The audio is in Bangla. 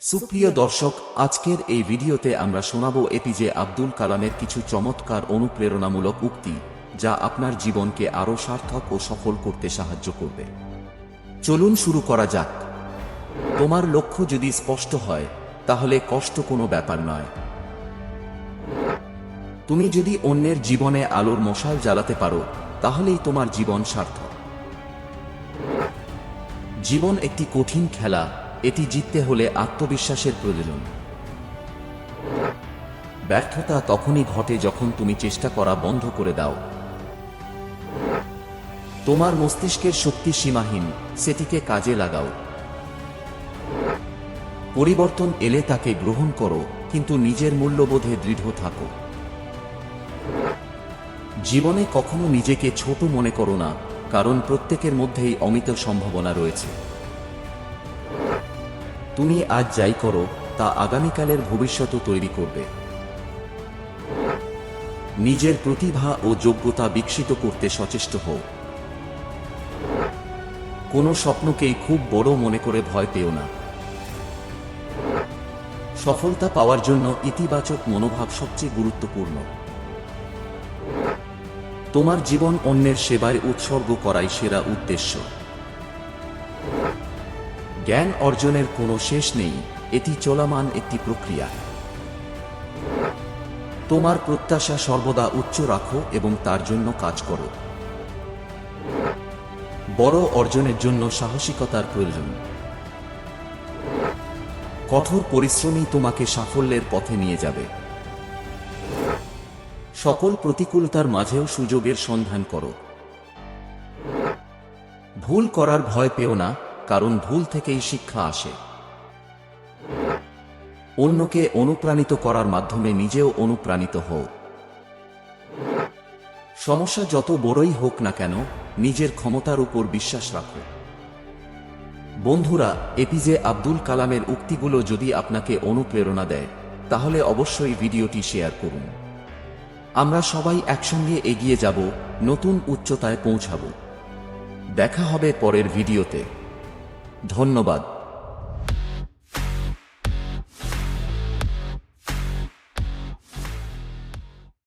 সুপ্রিয় দর্শক, আজকের এই ভিডিওতে আমরা শোনাব এপিজে আব্দুল কালামের কিছু চমৎকার অনুপ্রেরণামূলক উক্তি, যা আপনার জীবনকে আরও সার্থক ও সফল করতে সাহায্য করবে। চলুন শুরু করা যাক। তোমার লক্ষ্য যদি স্পষ্ট হয়, তাহলে কষ্ট কোনো ব্যাপার নয়। তুমি যদি অন্যের জীবনে আলোর মশাল জ্বালাতে পারো, তাহলেই তোমার জীবন সার্থক। জীবন একটি কঠিন খেলা এটি জিততে হলে আত্মবিশ্বাসের প্রয়োজন। ব্যর্থতা তখনই ঘটে যখন তুমি চেষ্টা করা বন্ধ করে দাও। তোমার মস্তিষ্কের শক্তি সীমাহীন, সেটিকে কাজে লাগাও। পরিবর্তন এলে তাকে গ্রহণ করো, কিন্তু নিজের মূল্যবোধে দৃঢ় থাকো। জীবনে কখনো নিজেকে ছোট মনে করো না, কারণ প্রত্যেকের মধ্যেই অমিত সম্ভাবনা রয়েছে। তুমি আজ যাই করো, তা আগামীকালের ভবিষ্যৎ তৈরি করবে। নিজের প্রতিভা ও যোগ্যতা বিকশিত করতে সচেষ্ট হও। কোনো স্বপ্নকেই খুব বড় মনে করে ভয় পেও না। সফলতা পাওয়ার জন্য ইতিবাচক মনোভাব সবচেয়ে গুরুত্বপূর্ণ। তোমার জীবন অন্যের সেবায় উৎসর্গ করাই সেরা উদ্দেশ্য। জ্ঞান অর্জনের কোনো শেষ নেই, এটি চলমান একটি প্রক্রিয়া। তোমার প্রত্যাশা সর্বদা উচ্চ রাখো এবং তার জন্য কাজ করো। বড় অর্জনের জন্য সাহসিকতার প্রয়োজন। কঠোর পরিশ্রমই তোমাকে সাফল্যের পথে নিয়ে যাবে। সকল প্রতিকূলতার মাঝেও সুযোগের সন্ধান করো। ভুল করার ভয় পেও না কারণ ভুল থেকেই শিক্ষা আসে। অন্যকে অনুপ্রাণিত করার মাধ্যমে নিজেও অনুপ্রাণিত হও। সমস্যা যত বড়ই হোক না কেন, নিজের ক্ষমতার উপর বিশ্বাস রাখো। বন্ধুরা, এপিজে আব্দুল কালামের উক্তিগুলো যদি আপনাকে অনুপ্রেরণা দেয়, তাহলে অবশ্যই ভিডিওটি শেয়ার করুন। আমরা সবাই একসঙ্গে এগিয়ে যাব, নতুন উচ্চতায় পৌঁছাব। দেখা হবে পরের ভিডিওতে। ধন্যবাদ।